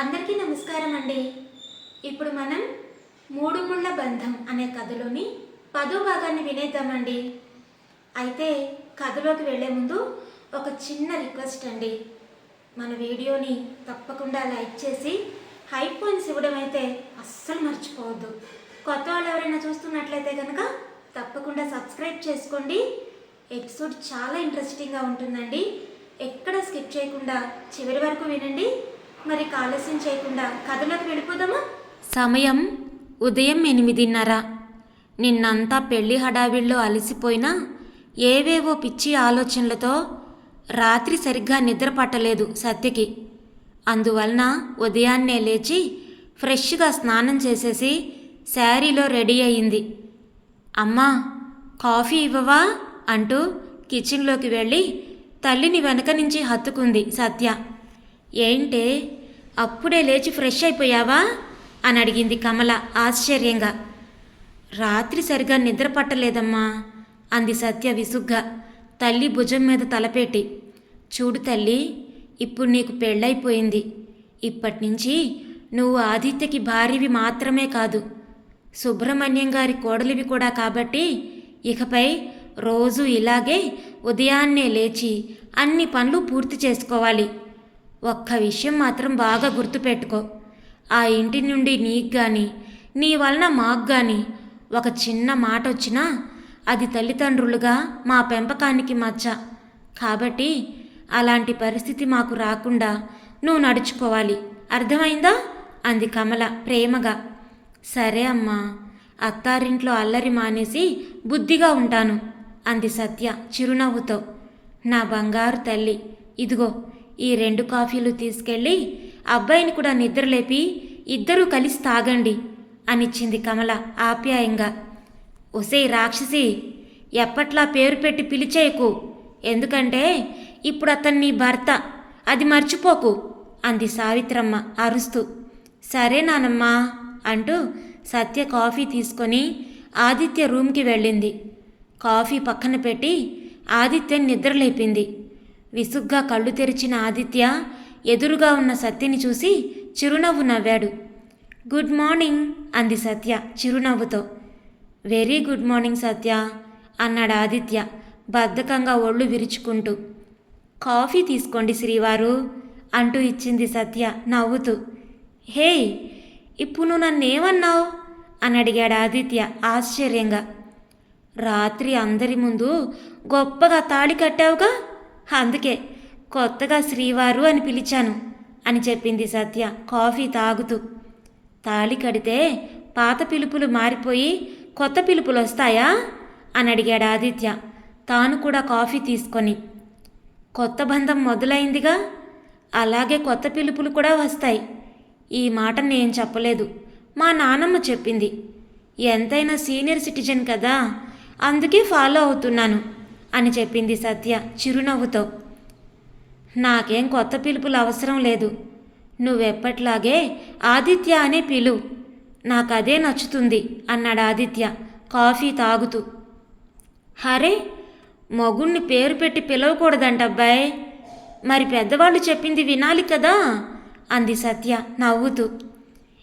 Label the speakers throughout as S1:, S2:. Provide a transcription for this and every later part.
S1: అందరికీ నమస్కారం అండి. ఇప్పుడు మనం మూడు ముళ్ళ బంధం అనే కథలోని పదో భాగాన్ని వినేద్దామండి. అయితే కథలోకి వెళ్ళే ముందు ఒక చిన్న రిక్వెస్ట్ అండి. మన వీడియోని తప్పకుండా లైక్ చేసి హై పాయింట్స్ ఇవ్వడం అయితే అస్సలు మర్చిపోవద్దు. కొత్త వాళ్ళు ఎవరైనా చూస్తున్నట్లయితే కనుక తప్పకుండా సబ్స్క్రైబ్ చేసుకోండి. ఎపిసోడ్ చాలా ఇంట్రెస్టింగ్గా ఉంటుందండి. ఎక్కడ స్కిప్ చేయకుండా చివరి వరకు వినండి. మరి ఆలస్యం చేయకుండా కథలోకి వెళ్ళిపోదామా? సమయం ఉదయం ఎనిమిదిన్నర. నిన్నంతా పెళ్ళి హడావిడిలో అలసిపోయినా ఏవేవో పిచ్చి ఆలోచనలతో రాత్రి సరిగ్గా నిద్ర పట్టలేదు సత్యకి. అందువలన ఉదయాన్నే లేచి ఫ్రెష్గా స్నానం చేసేసి శారీలో రెడీ అయింది. అమ్మా కాఫీ ఇవ్వవా? అంటూ కిచెన్లోకి వెళ్ళి తల్లిని వెనక నుంచి హత్తుకుంది సత్య. ఏంటే? అప్పుడే లేచి ఫ్రెష్ అయిపోయావా? అని అడిగింది కమల ఆశ్చర్యంగా. రాత్రి సరిగా నిద్ర పట్టలేదమ్మా అంది సత్య విసుగ్గా. తల్లి భుజం మీద తలపెట్టి చూడు తల్లి ఇప్పుడు నీకు పెళ్ళైపోయింది. ఇప్పటి నుంచి నువ్వు ఆదిత్యకి భార్యవి మాత్రమే కాదు సుబ్రహ్మణ్యం గారి కోడలివి కూడా కాబట్టి ఇకపై రోజు ఇలాగే ఉదయాన్నే లేచి అన్ని పనులు పూర్తి చేసుకోవాలి. ఒక్క విషయం మాత్రం బాగా గుర్తుపెట్టుకో. ఆ ఇంటి నుండి నీకు కానీ నీ వలన మాకు కానీ ఒక చిన్న మాట వచ్చినా అది తల్లిదండ్రులుగా మా పెంపకానికి మచ్చ. కాబట్టి అలాంటి పరిస్థితి మాకు రాకుండా నువ్వు నడుచుకోవాలి. అర్థమైందా? అంది కమల ప్రేమగా. సరే అమ్మా అత్తారింట్లో అల్లరి మానేసి బుద్ధిగా ఉంటాను అంది సత్య చిరునవ్వుతో. నా బంగారు తల్లి ఇదిగో ఈ రెండు కాఫీలు తీసుకెళ్ళి అబ్బాయిని కూడా నిద్రలేపి ఇద్దరూ కలిసి తాగండి అనిచ్చింది కమల ఆప్యాయంగా. ఒసే రాక్షసి ఎప్పట్లా పేరు పెట్టి పిలిచేయకు? ఎందుకంటే ఇప్పుడు అతన్ని భర్త. అది మర్చిపోకు అంది సావిత్రమ్మ అరుస్తూ. సరే నానమ్మా అంటూ సత్య కాఫీ తీసుకొని ఆదిత్య రూమ్కి వెళ్ళింది. కాఫీ పక్కన పెట్టి ఆదిత్యని నిద్రలేపింది. విసుగ్గా కళ్ళు తెరిచిన ఆదిత్య ఎదురుగా ఉన్న సత్యని చూసి చిరునవ్వు నవ్వాడు. గుడ్ మార్నింగ్ అంది సత్య చిరునవ్వుతో. వెరీ గుడ్ మార్నింగ్ సత్య అన్నాడు ఆదిత్య బద్ధకంగా ఒళ్ళు విరుచుకుంటూ. కాఫీ తీసుకోండి శ్రీవారు అంటూ ఇచ్చింది సత్య నవ్వుతూ. హే ఇప్పుడు నువ్వు నన్నేమన్నావు? అని అడిగాడు ఆదిత్య ఆశ్చర్యంగా. రాత్రి అందరి ముందు గొప్పగా తాళి కట్టావుగా? అందుకే కొత్తగా శ్రీవారు అని పిలిచాను అని చెప్పింది సత్య. కాఫీ తాగుతూ. తాళి కడితే పాత పిలుపులు మారిపోయి కొత్త పిలుపులు వస్తాయా అని అడిగాడు ఆదిత్య. తాను కూడా కాఫీ తీసుకొని. కొత్త బంధం మొదలైందిగా? అలాగే కొత్త పిలుపులు కూడా వస్తాయి. ఈ మాట నేను చెప్పలేదు. మా నానమ్మ చెప్పింది. ఎంతైనా సీనియర్ సిటిజన్ కదా అందుకే ఫాలో అవుతున్నాను. అని చెప్పింది సత్య చిరునవ్వుతో. నాకేం కొత్త పిలుపులు అవసరం లేదు. నువ్వెప్పట్లాగే ఆదిత్య అనే పిలు. నాకదే నచ్చుతుంది అన్నాడు ఆదిత్య కాఫీ తాగుతూ. హరే మగుణ్ణి పేరు పెట్టి పిలవకూడదంట అబ్బాయ్ మరి పెద్దవాళ్ళు చెప్పింది వినాలి కదా అంది సత్య నవ్వుతూ.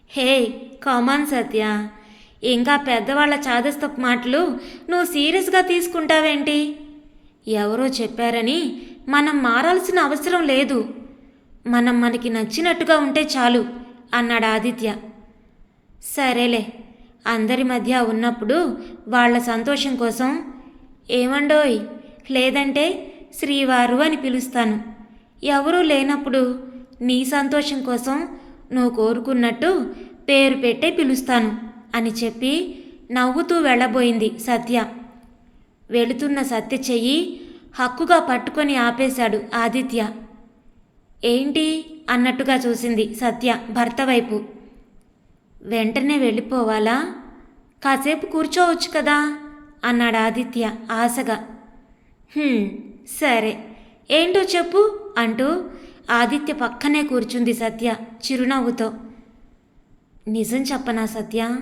S1: Hey come on Satya. ఇంకా పెద్దవాళ్ళ చాదస్తపు మాటలు నువ్వు సీరియస్గా తీసుకుంటావేంటి? ఎవరో చెప్పారని మనం మారాల్సిన అవసరం లేదు. మనం మనకి నచ్చినట్టుగా ఉంటే చాలు అన్నాడు ఆదిత్య. సరేలే అందరి మధ్య ఉన్నప్పుడు వాళ్ళ సంతోషం కోసం ఏమండోయ్ లేదంటే శ్రీవారు అని పిలుస్తాను. ఎవరూ లేనప్పుడు నీ సంతోషం కోసం నువ్వు కోరుకున్నట్టు పేరు పెట్టే పిలుస్తాను అని చెప్పి నవ్వుతూ వెళ్ళబోయింది సత్య. వెళుతున్న సత్య చెయ్యి హక్కుగా పట్టుకొని ఆపేశాడు ఆదిత్య. ఏంటి? అన్నట్టుగా చూసింది సత్య భర్త వైపు. వెంటనే వెళ్ళిపోవాలా? కాసేపు కూర్చోవచ్చు కదా? అన్నాడు ఆదిత్య ఆశగా. సరే. ఏంటో చెప్పు అంటూ ఆదిత్య పక్కనే కూర్చుంది సత్య చిరునవ్వుతో. నిజం చెప్పనా సత్య?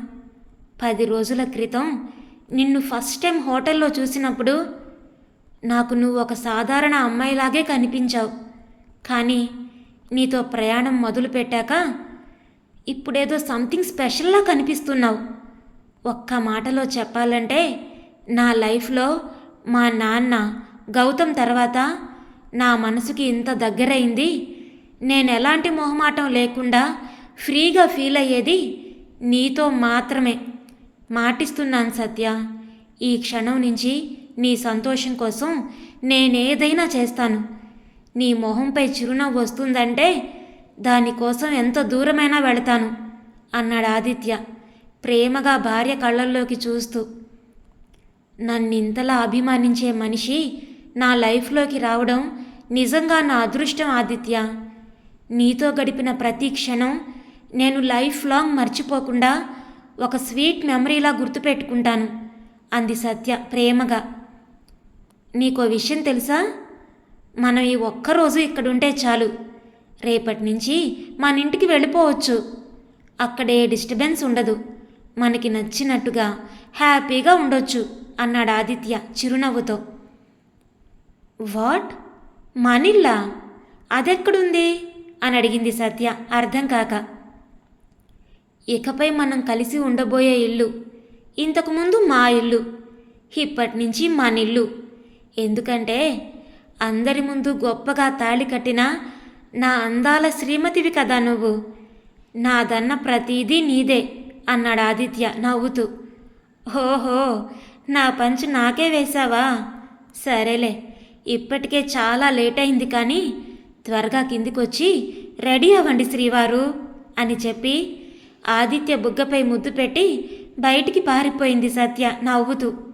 S1: పది రోజుల క్రితం నిన్ను ఫస్ట్ టైం హోటల్లో చూసినప్పుడు నాకు నువ్వు ఒక సాధారణ అమ్మాయిలాగే కనిపించావు. కానీ
S2: నీతో ప్రయాణం మొదలుపెట్టాక ఇప్పుడేదో సంథింగ్ స్పెషల్లా కనిపిస్తున్నావు. ఒక్క మాటలో చెప్పాలంటే నా లైఫ్లో మా నాన్న గౌతమ్ తర్వాత నా మనసుకి ఇంత దగ్గరైంది. నేను ఎలాంటి మొహమాటం లేకుండా ఫ్రీగా ఫీల్ అయ్యేది నీతో మాత్రమే. మాటిస్తున్నాను సత్య. ఈ క్షణం నుంచి నీ సంతోషం కోసం నేనేదైనా చేస్తాను. నీ మొహంపై చిరునవ్వు వస్తుందంటే దానికోసం ఎంత దూరమైనా వెళతాను అన్నాడు ఆదిత్య ప్రేమగా భార్య కళ్ళల్లోకి చూస్తూ. నన్నింతలా అభిమానించే మనిషి నా లైఫ్లోకి రావడం నిజంగా నా అదృష్టం ఆదిత్య. నీతో గడిపిన ప్రతి క్షణం నేను లైఫ్ లాంగ్ మర్చిపోకుండా ఒక స్వీట్ మెమరీలా గుర్తుపెట్టుకుంటాను అంది సత్య ప్రేమగా. నీకో విషయం తెలుసా? మనం ఈ ఒక్కరోజు ఇక్కడుంటే చాలు. రేపటి నుంచి మన ఇంటికి వెళ్ళిపోవచ్చు. అక్కడే డిస్టర్బెన్స్ ఉండదు. మనకి నచ్చినట్టుగా హ్యాపీగా ఉండొచ్చు అన్నాడు ఆదిత్య చిరునవ్వుతో. వాట్? మనిల్లా? అదెక్కడుంది? అని అడిగింది సత్య అర్థం కాక. ఇకపై మనం కలిసి ఉండబోయే ఇల్లు ఇంతకుముందు మా ఇల్లు ఇప్పటి నుంచి మనిల్లు. ఎందుకంటే అందరి ముందు గొప్పగా తాళి కట్టిన నా అందాల శ్రీమతివి కదా నువ్వు. నాదన్న ప్రతిదీ నీదే అన్నాడు ఆదిత్య నవ్వుతూ. ఓహో నా పంచు నాకే వేశావా? సరేలే ఇప్పటికే చాలా లేట్ అయింది కానీ త్వరగా కిందికొచ్చి రెడీ అవ్వండి శ్రీవారు అని చెప్పి ఆదిత్య బుగ్గపై ముద్దు పెట్టి బయటికి పారిపోయింది సత్య నవ్వుతూ.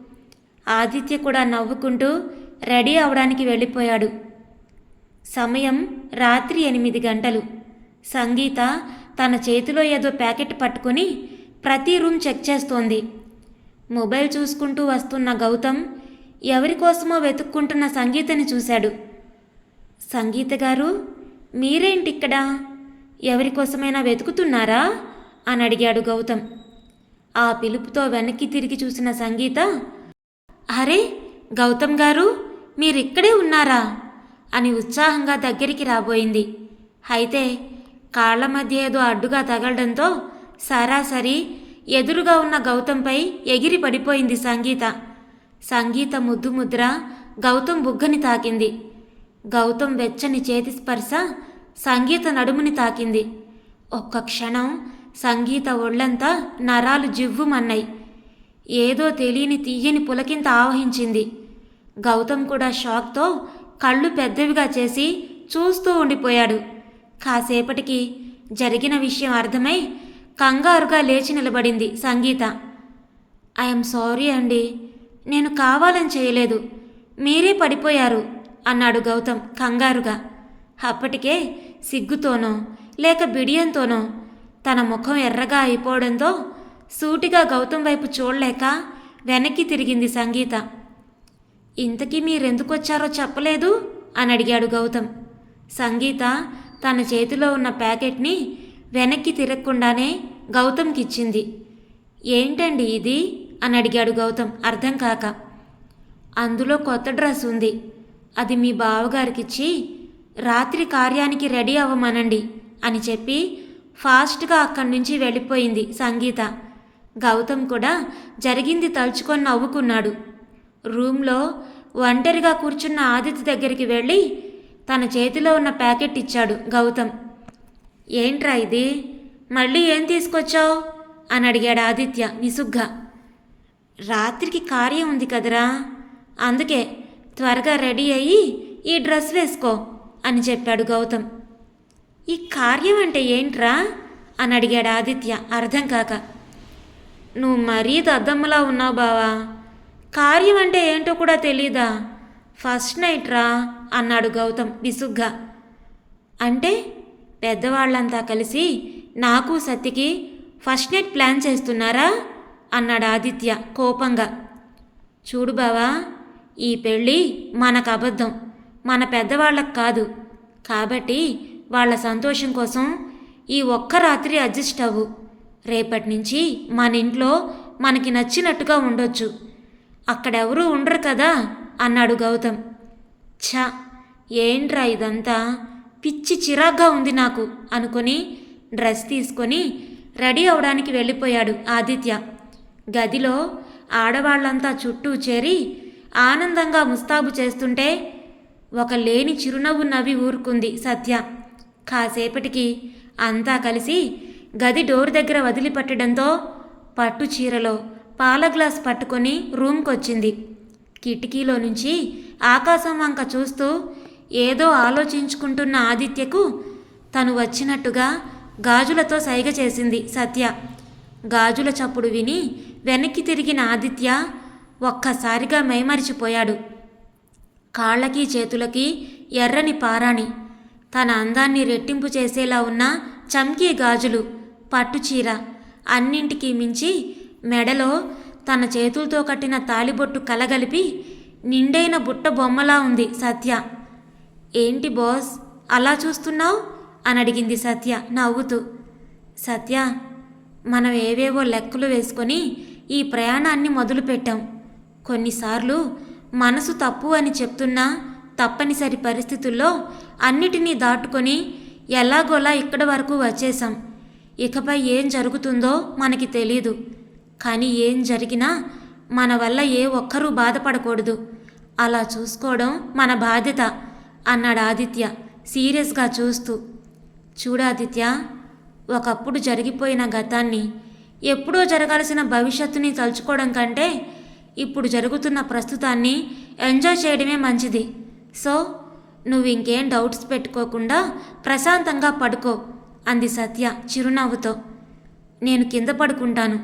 S2: ఆదిత్య కూడా నవ్వుకుంటూ రెడీ అవడానికి వెళ్ళిపోయాడు. సమయం రాత్రి ఎనిమిది గంటలు. సంగీత తన చేతిలో ఏదో ప్యాకెట్ పట్టుకుని ప్రతి రూమ్ చెక్ చేస్తోంది. మొబైల్ చూసుకుంటూ వస్తున్న గౌతమ్ ఎవరి కోసమో వెతుక్కుంటున్న సంగీతని చూశాడు. సంగీత గారు మీరేంటి ఇక్కడ ఎవరి కోసమైనా వెతుకుతున్నారా? అని అడిగాడు గౌతమ్. ఆ పిలుపుతో వెనక్కి తిరిగి చూసిన సంగీత అరే గౌతమ్ గారు మీరిక్కడే ఉన్నారా? అని ఉత్సాహంగా దగ్గరికి రాబోయింది. అయితే కాళ్ళ మధ్య ఏదో అడ్డుగా తగలడంతో సరాసరి ఎదురుగా ఉన్న గౌతంపై ఎగిరి పడిపోయింది సంగీత. సంగీత ముద్దు ముద్ర గౌతమ్ బుగ్గని తాకింది. గౌతమ్ వెచ్చని చేతి స్పర్శ సంగీత నడుముని తాకింది. ఒక్క క్షణం సంగీత ఒళ్ళంతా నరాలు జివ్వుమన్నాయి. ఏదో తెలియని తీయని పులకింత ఆవహించింది. గౌతమ్ కూడా షాక్తో కళ్ళు పెద్దవిగా చేసి చూస్తూ ఉండిపోయాడు. కాసేపటికి జరిగిన విషయం అర్థమై కంగారుగా లేచి నిలబడింది సంగీత. ఐఎమ్ సారీ అండి. నేను కావాలని చేయలేదు. మీరే పడిపోయారు అన్నాడు గౌతమ్ కంగారుగా. అప్పటికే సిగ్గుతోనో లేక బిడియంతోనో తన ముఖం ఎర్రగా అయిపోవడంతో సూటిగా గౌతమ్ వైపు చూడలేక వెనక్కి తిరిగింది సంగీత. ఇంతకీ మీరెందుకొచ్చారో చెప్పలేదు? అని అడిగాడు గౌతమ్. సంగీత తన చేతిలో ఉన్న ప్యాకెట్ని వెనక్కి తిరగకుండానే గౌతమ్కిచ్చింది. ఏంటండి ఇది? అని అడిగాడు గౌతమ్ అర్థం కాక. అందులో కొత్త డ్రెస్ ఉంది. అది మీ బావగారికిచ్చి రాత్రి కార్యానికి రెడీ అవ్వమనండి అని చెప్పి ఫాస్ట్గా అక్కడి నుంచి వెళ్ళిపోయింది సంగీత. గౌతమ్ కూడా జరిగింది తలుచుకొని నవ్వుకున్నాడు. రూమ్లో ఒంటరిగా కూర్చున్న ఆదిత్య దగ్గరికి వెళ్ళి తన చేతిలో ఉన్న ప్యాకెట్ ఇచ్చాడు గౌతమ్. ఏంట్రా ఇది? మళ్ళీ ఏం తీసుకొచ్చావు? అని అడిగాడు ఆదిత్య విసుగ్గా. రాత్రికి కార్యం ఉంది కదరా. అందుకే త్వరగా రెడీ అయ్యి ఈ డ్రెస్ వేసుకో అని చెప్పాడు గౌతమ్. ఈ కార్యం అంటే ఏంట్రా? అని అడిగాడు ఆదిత్య అర్థం కాక. నువ్వు మరీ దద్దమ్మలా ఉన్నావు బావా. కార్యం అంటే ఏంటో కూడా తెలీదా? ఫస్ట్ నైట్ రా అన్నాడు గౌతమ్ విసుగ్గా. అంటే పెద్దవాళ్ళంతా కలిసి నాకు సత్యకి ఫస్ట్ నైట్ ప్లాన్ చేస్తున్నారా? అన్నాడు ఆదిత్య కోపంగా. చూడు బావా ఈ పెళ్ళి మనకు అబద్ధం మన పెద్దవాళ్ళకు కాదు. కాబట్టి వాళ్ళ సంతోషం కోసం ఈ ఒక్క రాత్రి అడ్జస్ట్ అవ్వు. రేపటి నుంచి మన ఇంట్లో మనకి నచ్చినట్టుగా ఉండొచ్చు. అక్కడెవరూ ఉండరు కదా? అన్నాడు గౌతమ్. ఛ ఏంట్రా ఇదంతా? పిచ్చి చిరాగ్గా ఉంది నాకు అనుకొని డ్రెస్ తీసుకొని రెడీ అవడానికి వెళ్ళిపోయాడు ఆదిత్య. గదిలో ఆడవాళ్ళంతా చుట్టూ చేరి ఆనందంగా ముస్తాబు చేస్తుంటే ఒక లేని చిరునవ్వు నవ్వి ఊరుకుంది సత్య. కాసేపటికి అంతా కలిసి గది డోర్ దగ్గర వదిలిపెట్టడంతో పట్టు చీరలో పాల గ్లాస్ పట్టుకొని రూమ్కొచ్చింది. కిటికీలో నుంచి ఆకాశం వంక చూస్తూ ఏదో ఆలోచించుకుంటున్న ఆదిత్యకు తను వచ్చినట్టుగా గాజులతో సైగ చేసింది సత్య. గాజుల చప్పుడు విని వెనక్కి తిరిగిన ఆదిత్య ఒక్కసారిగా మైమరిచిపోయాడు. కాళ్ళకి చేతులకి ఎర్రని పారాణి. తన అందాన్ని రెట్టింపు చేసేలా ఉన్న చమ్కీ గాజులు. పట్టుచీర అన్నింటికీ మించి మెడలో తన చేతులతో కట్టిన తాలిబొట్టు కలగలిపి నిండైన బుట్ట బొమ్మలా ఉంది సత్య. ఏంటి బాస్? అలా చూస్తున్నావు? అని అడిగింది సత్య నవ్వుతూ. సత్య మనం ఏవేవో లెక్కలు వేసుకొని ఈ ప్రయాణాన్ని మొదలుపెట్టాం. కొన్నిసార్లు మనసు తప్పు అని చెప్తున్నా తప్పనిసరి పరిస్థితుల్లో అన్నిటినీ దాటుకొని ఎలాగోలా ఇక్కడి వరకు వచ్చేసాం ఇకపై ఏం జరుగుతుందో మనకి తెలీదు. కానీ ఏం జరిగినా మన వల్ల ఏ ఒక్కరూ బాధపడకూడదు. అలా చూసుకోవడం మన బాధ్యత అన్నాడు ఆదిత్య సీరియస్గా చూస్తూ. చూడాదిత్య ఒకప్పుడు జరిగిపోయిన గతాన్ని ఎప్పుడో జరగాల్సిన భవిష్యత్తుని తలుచుకోవడం కంటే ఇప్పుడు జరుగుతున్న ప్రస్తుతాన్ని ఎంజాయ్ చేయడమే మంచిది. సో నువ్వు ఇంకేం డౌట్స్ పెట్టుకోకుండా ప్రశాంతంగా పడుకో. అంది సత్య చిరునవ్వుతో. నేను కింద పడుకుంటాను.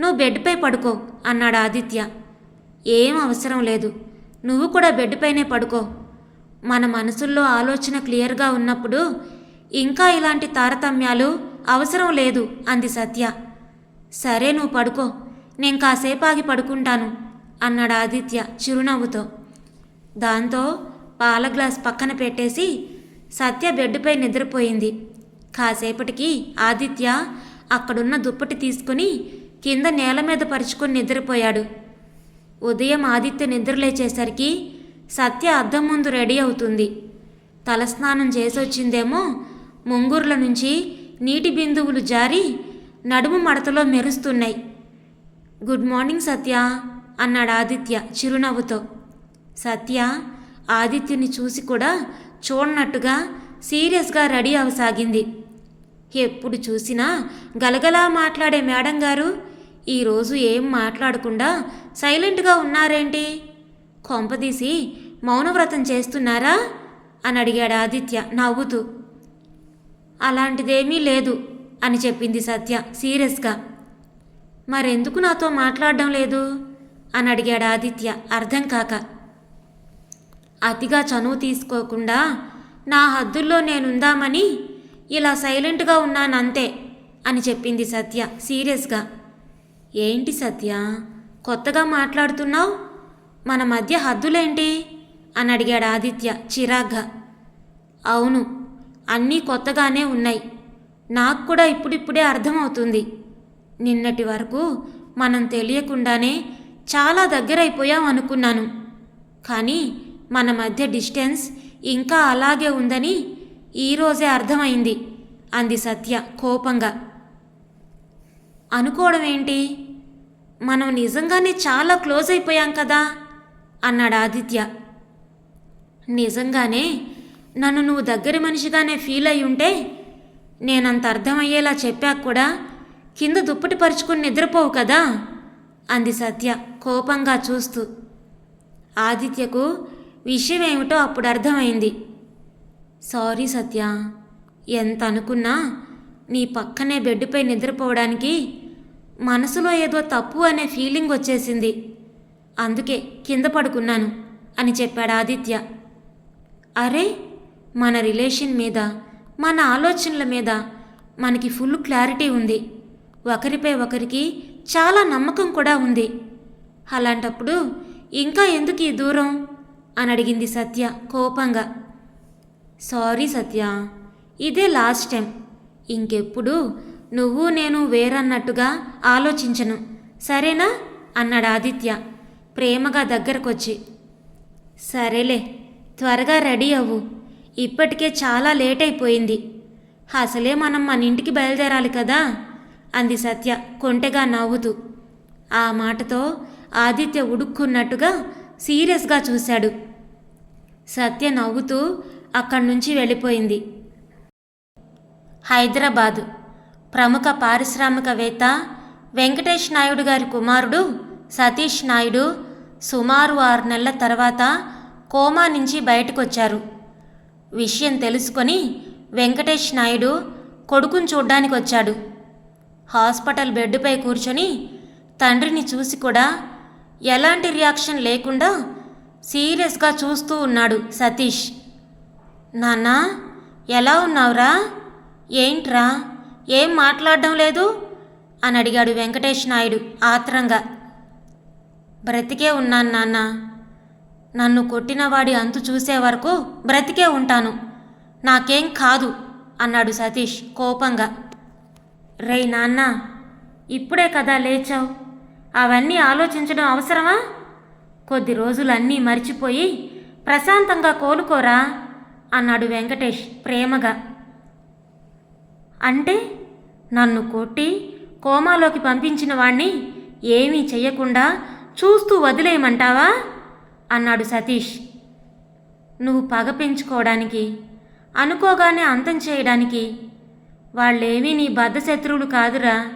S2: నువ్వు బెడ్పై పడుకో అన్నాడు ఆదిత్య. ఏం అవసరం లేదు. నువ్వు కూడా బెడ్పైనే పడుకో. మన మనసుల్లో ఆలోచన క్లియర్గా ఉన్నప్పుడు ఇంకా ఇలాంటి తారతమ్యాలు అవసరం లేదు అంది సత్య. సరే నువ్వు పడుకో. నేను కాసేపు ఆగి పడుకుంటాను అన్నాడు ఆదిత్య చిరునవ్వుతో. దాంతో పాల గ్లాస్ పక్కన పెట్టేసి సత్య బెడ్పై నిద్రపోయింది. కాసేపటికి ఆదిత్య అక్కడున్న దుప్పటి తీసుకుని కింద నేల మీద పరుచుకొని నిద్రపోయాడు. ఉదయం ఆదిత్య నిద్రలేచేసరికి సత్య అద్దం ముందు రెడీ అవుతుంది. తలస్నానం చేసొచ్చిందేమో ముంగుర్ల నుంచి నీటి బిందువులు జారి నడుము మడతలో మెరుస్తున్నాయి. గుడ్ మార్నింగ్ సత్య అన్నాడు ఆదిత్య చిరునవ్వుతో. సత్య ఆదిత్యని చూసి కూడా చూడనట్టుగా సీరియస్గా రెడీ అవసాగింది. ఎప్పుడు చూసినా గలగలా మాట్లాడే మేడం గారు ఈరోజు ఏం మాట్లాడకుండా సైలెంట్గా ఉన్నారేంటి? కొంపదీసి మౌనవ్రతం చేస్తున్నారా? అని అడిగాడు ఆదిత్య నవ్వుతూ. అలాంటిదేమీ లేదు అని చెప్పింది సత్య సీరియస్గా. మరెందుకు నాతో మాట్లాడడం లేదు? అని అడిగాడు ఆదిత్య అర్థం కాక. అతిగా చనువు తీసుకోకుండా నా హద్దుల్లో నేనుందామని ఇలా సైలెంట్గా ఉన్నానంతే అని చెప్పింది సత్య సీరియస్గా. ఏంటి సత్య? కొత్తగా మాట్లాడుతున్నావు? మన మధ్య హద్దులేంటి? అని అడిగాడు ఆదిత్య చిరాగ్గా. అవును అన్నీ కొత్తగానే ఉన్నాయి. నాకు కూడా ఇప్పుడిప్పుడే అర్థమవుతుంది. నిన్నటి వరకు మనం తెలియకుండానే చాలా దగ్గరైపోయాం అనుకున్నాను. కానీ మన మధ్య డిస్టెన్స్ ఇంకా అలాగే ఉందని ఈరోజే అర్థమైంది అంది సత్య కోపంగా. అనుకోవడం ఏంటి? మనం నిజంగానే చాలా క్లోజ్ అయిపోయాం కదా అన్నాడు ఆదిత్య. నిజంగానే? నన్ను నువ్వు దగ్గర మనిషిగానే ఫీల్ అయి ఉంటే నేనంత అర్థమయ్యేలా చెప్పాక కూడా కింద దుప్పటి పరుచుకుని నిద్రపోవు కదా అంది సత్య కోపంగా చూస్తూ. ఆదిత్యకు విషయం ఏమిటో అప్పుడు అర్థమైంది. సారీ సత్య ఎంత అనుకున్నా నీ పక్కనే బెడ్పై నిద్రపోవడానికి మనసులో ఏదో తప్పు అనే ఫీలింగ్ వచ్చేసింది. అందుకే కింద పడుకున్నాను అని చెప్పాడు ఆదిత్య. అరే మన రిలేషన్ మీద మన ఆలోచనల మీద మనకి ఫుల్ క్లారిటీ ఉంది. ఒకరిపై ఒకరికి చాలా నమ్మకం కూడా ఉంది. అలాంటప్పుడు ఇంకా ఎందుకు ఈ దూరం? అని అడిగింది సత్య కోపంగా. సారీ సత్య ఇదే లాస్ట్ టైం. ఇంకెప్పుడు నువ్వు నేను వేరన్నట్టుగా ఆలోచించను సరేనా? అన్నాడు ఆదిత్య ప్రేమగా దగ్గరకొచ్చి. సరేలే త్వరగా రెడీ అవ్వు. ఇప్పటికే చాలా లేట్ అయిపోయింది అసలే మనం మన ఇంటికి బయలుదేరాలి కదా? అంది సత్య కొంటెగా నవ్వుతూ. ఆ మాటతో ఆదిత్య ఉడుక్కున్నట్టుగా సీరియస్గా చూశాడు. సత్య నవ్వుతూ అక్కడి నుంచి వెళ్ళిపోయింది. హైదరాబాదు ప్రముఖ పారిశ్రామికవేత్త వెంకటేష్ నాయుడు గారి కుమారుడు సతీష్ నాయుడు సుమారు ఆరు నెలల తర్వాత కోమా నుంచి బయటకొచ్చారు. విషయం తెలుసుకొని వెంకటేష్ నాయుడు కొడుకుని చూడ్డానికి వచ్చాడు హాస్పిటల్ బెడ్పై కూర్చొని తండ్రిని చూసి కూడా ఎలాంటి రియాక్షన్ లేకుండా సీరియస్గా చూస్తూ ఉన్నాడు సతీష్. నాన్నా ఎలా ఉన్నావురా? ఏంట్రా? ఏం మాట్లాడడం లేదు? అని అడిగాడు వెంకటేష్ నాయుడు ఆత్రంగా. బ్రతికే ఉన్నాను నాన్న. నన్ను కొట్టినవాడి అంతు చూసే వరకు బ్రతికే ఉంటాను. నాకేం కాదు అన్నాడు సతీష్ కోపంగా. రేయ్ నాన్న ఇప్పుడే కదా లేచావు. అవన్నీ ఆలోచించడం అవసరమా? కొద్ది రోజులు అన్నీ మర్చిపోయి ప్రశాంతంగా కోలుకోరా. అన్నాడు వెంకటేష్ ప్రేమగా. అంటే నన్ను కొట్టి కోమాలోకి పంపించిన వాణ్ణి ఏమీ చెయ్యకుండా చూస్తూ వదిలేయమంటావా? అన్నాడు సతీష్. నువ్వు పగ పెంచుకోవడానికి అనుకోగానే అంతం చేయడానికి వాళ్ళేమీ నీ బద్ధశత్రువులు కాదురా.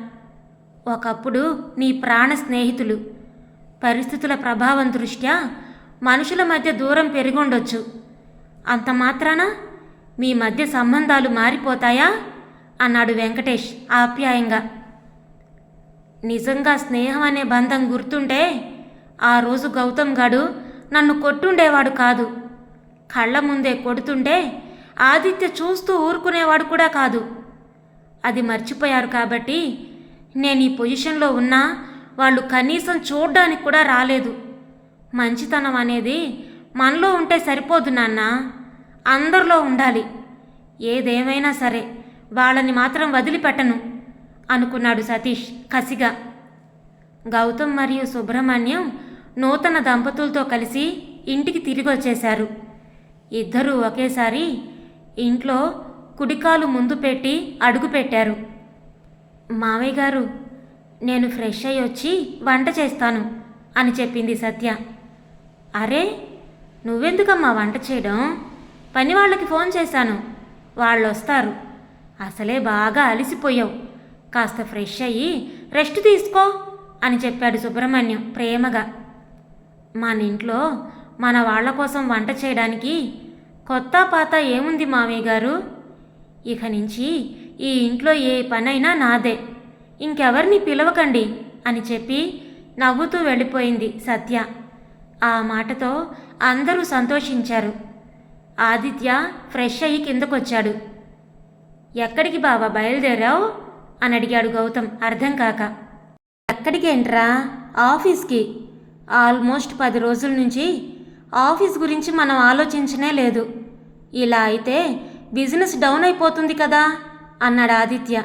S2: ఒకప్పుడు నీ ప్రాణ స్నేహితులు. పరిస్థితుల ప్రభావం దృష్ట్యా మనుషుల మధ్య దూరం పెరిగొండొచ్చు. అంత మాత్రాన మీ మధ్య సంబంధాలు మారిపోతాయా? అన్నాడు వెంకటేష్ ఆప్యాయంగా. నిజంగా స్నేహం అనే బంధం గుర్తుంటే ఆ రోజు గౌతమ్ గాడు నన్ను కొట్టుండేవాడు కాదు. కళ్ళ ముందే కొడుతుంటే ఆదిత్య చూస్తూ ఊరుకునేవాడు కూడా కాదు. అది మర్చిపోయారు కాబట్టి నేను ఈ పొజిషన్లో ఉన్నా వాళ్ళు కనీసం చూడ్డానికి కూడా రాలేదు. మంచితనం అనేది మనలో ఉంటే సరిపోదు నాన్న. అందరిలో ఉండాలి. ఏదేమైనా సరే వాళ్ళని మాత్రం వదిలిపెట్టను అనుకున్నాడు సతీష్ కసిగా. గౌతమ్ మరియు సుబ్రహ్మణ్యం నూతన దంపతులతో కలిసి ఇంటికి తిరిగి వచ్చేశారు ఇద్దరూ ఒకేసారి ఇంట్లో కుడికాలు ముందు పెట్టి అడుగు పెట్టారు. మావయ్య గారు నేను ఫ్రెష్ అయ్యి వచ్చి వంట చేస్తాను అని చెప్పింది సత్య. అరే నువ్వెందుకమ్మా వంట చేయడం? పని వాళ్ళకి ఫోన్ చేశాను. వాళ్ళు వస్తారు అసలే బాగా అలసిపోయావు. కాస్త ఫ్రెష్ అయ్యి రెస్ట్ తీసుకో అని చెప్పాడు సుబ్రహ్మణ్యం ప్రేమగా. మన ఇంట్లో మన వాళ్ళ కోసం వంట చేయడానికి కొత్త పాత ఏముంది మామయ్య గారు? ఇక నుంచి ఈ ఇంట్లో ఏ పనైనా నాదే. ఇంకెవరిని పిలవకండి అని చెప్పి నవ్వుతూ వెళ్ళిపోయింది సత్య. ఆ మాటతో అందరూ సంతోషించారు. ఆదిత్య ఫ్రెష్ అయ్యి కిందకొచ్చాడు. ఎక్కడికి బావా బయలుదేరావు? అని అడిగాడు గౌతమ్ అర్థం కాక. ఎక్కడికి ఏంట్రా? ఆఫీస్కి. ఆల్మోస్ట్ పది రోజుల నుంచి ఆఫీస్ గురించి మనం ఆలోచించనే లేదు. ఇలా అయితే బిజినెస్ డౌన్ అయిపోతుంది కదా? అన్నాడు ఆదిత్య.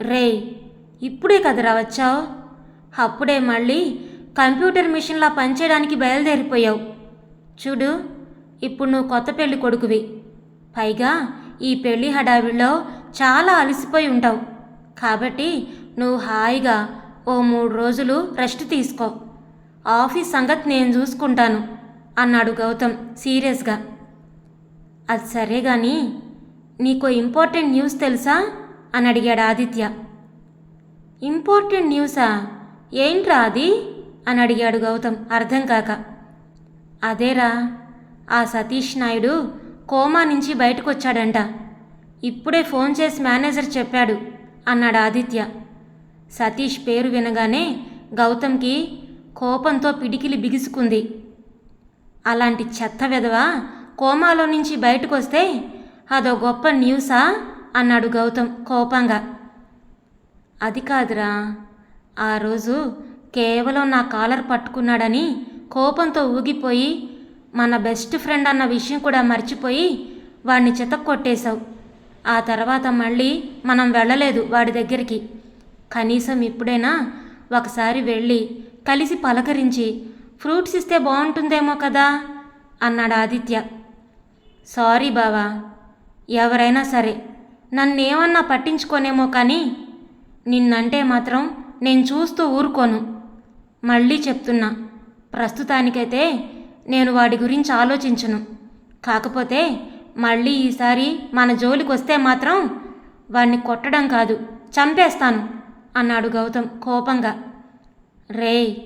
S2: రే ఇప్పుడే కదరా వచ్చావు? అప్పుడే మళ్ళీ కంప్యూటర్ మిషన్లా పనిచేయడానికి బయలుదేరిపోయావు. చూడు ఇప్పుడు నువ్వు కొత్త పెళ్ళి కొడుకువి. పైగా ఈ పెళ్ళి హడావిడిలో చాలా అలసిపోయి ఉంటావు. కాబట్టి నువ్వు హాయిగా ఓ మూడు రోజులు రెస్ట్ తీసుకో. ఆఫీస్ సంగతి నేను చూసుకుంటాను అన్నాడు గౌతమ్ సీరియస్గా. అది సరే గాని నీకు ఇంపార్టెంట్ న్యూస్ తెలుసా? అని అడిగాడు ఆదిత్య. ఇంపార్టెంట్ న్యూసా? ఏంట్రా అది? అని అడిగాడు గౌతమ్ అర్థం కాక. అదేరా ఆ సతీష్ నాయుడు కోమా నుంచి బయటకు వచ్చాడంట ఇప్పుడే ఫోన్ చేసి మేనేజర్ చెప్పాడు అన్నాడు ఆదిత్య. సతీష్ పేరు వినగానే గౌతమ్కి కోపంతో పిడికిలి బిగుసుకుంది. అలాంటి చెత్త విధవ కోమాలో నుంచి బయటకు వస్తే అదో గొప్ప న్యూసా? అన్నాడు గౌతమ్ కోపంగా. అది కాదురా ఆ రోజు కేవలం నా కాలర్ పట్టుకున్నాడని కోపంతో ఊగిపోయి మన బెస్ట్ ఫ్రెండ్ అన్న విషయం కూడా మర్చిపోయి వాడిని చితక్కొట్టేశావు ఆ తర్వాత మళ్ళీ మనం వెళ్ళలేదు వాడి దగ్గరికి. కనీసం ఇప్పుడైనా ఒకసారి వెళ్ళి కలిసి పలకరించి ఫ్రూట్స్ ఇస్తే బాగుంటుందేమో కదా అన్నాడు ఆదిత్య. సారీ బావా ఎవరైనా సరే నన్నేమన్నా పట్టించుకోనేమో కానీ నిన్నంటే మాత్రం నేను చూస్తూ ఊరుకోను. మళ్ళీ చెప్తున్నా. ప్రస్తుతానికైతే నేను వాడి గురించి ఆలోచించను. కాకపోతే మళ్ళీ ఈసారి మన జోలికి వస్తే మాత్రం వాణ్ణి కొట్టడం కాదు చంపేస్తాను అన్నాడు గౌతమ్ కోపంగా. రే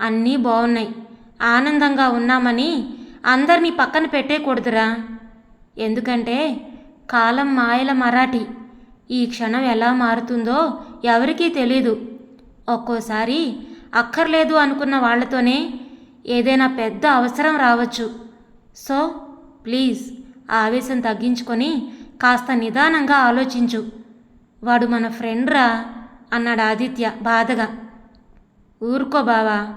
S2: అన్నీ బాగున్నాయి ఆనందంగా ఉన్నామని అందరినీ పక్కన పెట్టేయకూడదురా ఎందుకంటే కాలం మాయల మరాఠీ. ఈ క్షణం ఎలా మారుతుందో ఎవరికీ తెలీదు. ఒక్కోసారి అక్కర్లేదు అనుకున్న వాళ్ళతోనే ఏదైనా పెద్ద అవసరం రావచ్చు. సో ప్లీజ్ ఆ ఆవేశం తగ్గించుకొని కాస్త నిదానంగా ఆలోచించు. వాడు మన ఫ్రెండ్ రా అన్నాడు ఆదిత్య బాధగా. ఊరుకో బావా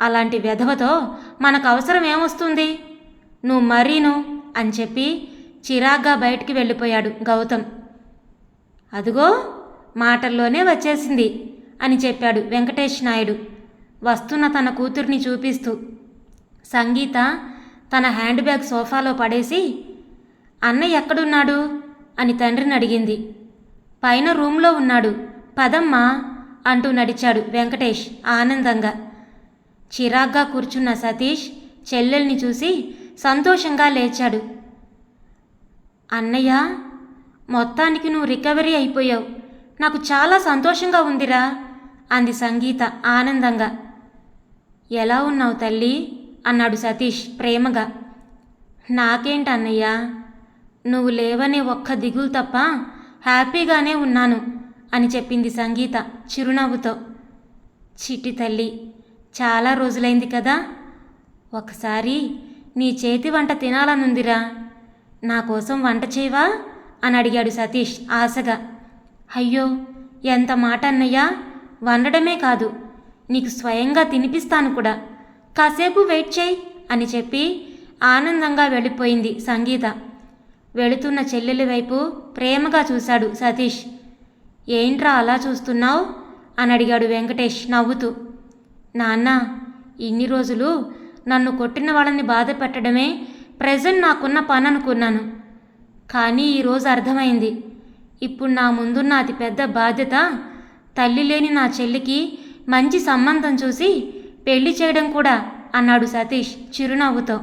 S2: అలాంటి వెధవతో మనకు అవసరం ఏమొస్తుంది? నువ్వు మరీను అని చెప్పి చిరాగ్గా బయటికి వెళ్ళిపోయాడు గౌతమ్. అదిగో మాటల్లోనే వచ్చేసింది. అని చెప్పాడు వెంకటేష్ నాయుడు. వస్తున్న తన కూతుర్ని చూపిస్తూ సంగీత తన హ్యాండ్ బ్యాగ్ సోఫాలో పడేసి అన్నయ్య ఎక్కడున్నాడు? అని తండ్రిని అడిగింది. పైన రూమ్లో ఉన్నాడు. పదమ్మా అంటూ నడిచాడు వెంకటేష్ ఆనందంగా. చిరాగ్గా కూర్చున్న సతీష్ చెల్లెల్ని చూసి సంతోషంగా లేచాడు. అన్నయ్య మొత్తానికి నువ్వు రికవరీ అయిపోయావు. నాకు చాలా సంతోషంగా ఉందిరా. అంది సంగీత ఆనందంగా. ఎలా ఉన్నావు తల్లి అన్నాడు సతీష్ ప్రేమగా. నాకేంటి నువ్వు లేవనే ఒక్క దిగులు తప్ప హ్యాపీగానే ఉన్నాను అని చెప్పింది సంగీత చిరునవ్వుతో. చిట్టి తల్లి చాలా రోజులైంది కదా? ఒకసారి నీ చేతి వంట తినాలనుందిరా. నా కోసం వంట చేయవా అని అడిగాడు సతీష్ ఆశగా. అయ్యో ఎంత మాట అన్నయ్యా? వండడమే కాదు నీకు స్వయంగా తినిపిస్తాను కూడా. కాసేపు వెయిట్ చేయి అని చెప్పి ఆనందంగా వెళ్ళిపోయింది సంగీత. వెళుతున్న చెల్లెలి వైపు ప్రేమగా చూశాడు సతీష్. ఏంట్రా అలా చూస్తున్నావు? అని అడిగాడు వెంకటేష్ నవ్వుతూ. నాన్న ఇన్ని రోజులు నన్ను కొట్టిన వాళ్ళని బాధ పెట్టడమే ప్రజెంట్ నాకున్న పని అనుకున్నాను. కానీ ఈరోజు అర్థమైంది. ఇప్పుడు నా ముందున్న అతి పెద్ద బాధ్యత తల్లి లేని నా చెల్లికి మంచి సంబంధం చూసి పెళ్ళి చేయడం కూడా అన్నాడు సతీష్ చిరునవ్వుతో.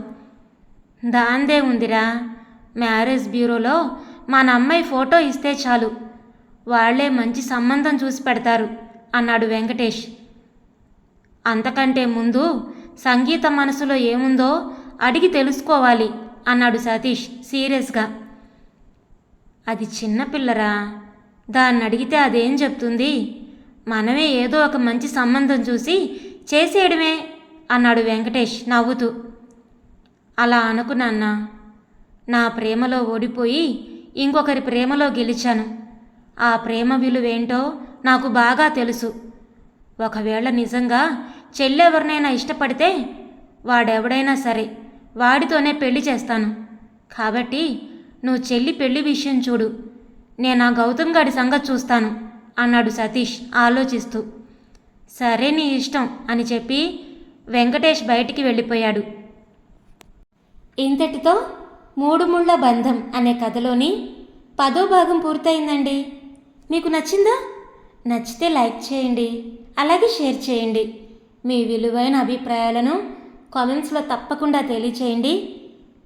S2: దాందే ఉందిరా మ్యారేజ్ బ్యూరోలో మన అమ్మాయి ఫోటో ఇస్తే చాలు. వాళ్ళే మంచి సంబంధం చూసి పెడతారు అన్నాడు వెంకటేష్. అంతకంటే ముందు సంగీత మనసులో ఏముందో అడిగి తెలుసుకోవాలి అన్నాడు సతీష్ సీరియస్గా. అది చిన్నపిల్లరా దాన్ని అడిగితే అదేం చెప్తుంది? మనమే ఏదో ఒక మంచి సంబంధం చూసి చేసేయడమే అన్నాడు వెంకటేష్ నవ్వుతూ. అలా అనుకున్నాన్నా. నా ప్రేమలో ఓడిపోయి ఇంకొకరి ప్రేమలో గెలిచాను. ఆ ప్రేమ విలువేంటో నాకు బాగా తెలుసు. ఒకవేళ నిజంగా చెల్లెవరినైనా ఇష్టపడితే వాడెవడైనా సరే వాడితోనే పెళ్ళి చేస్తాను. కాబట్టి నువ్వు చెల్లి పెళ్ళి విషయం చూడు. నేను ఆ గౌతమ్ గాడి సంగతి చూస్తాను. అన్నాడు సతీష్ ఆలోచిస్తూ. సరే నీ ఇష్టం అని చెప్పి వెంకటేష్ బయటికి వెళ్ళిపోయాడు.
S1: ఇంతటితో మూడు ముళ్ళ బంధం అనే కథలోని పదో భాగం పూర్తయిందండి. మీకు నచ్చిందా? నచ్చితే లైక్ చేయండి అలాగే షేర్ చేయండి. మీ విలువైన అభిప్రాయాలను కామెంట్స్లో తప్పకుండా తెలియచేయండి.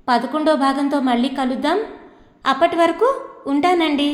S1: పదకొండో భాగంతో మళ్ళీ కలుద్దాం. అప్పటి వరకు ఉంటానండి.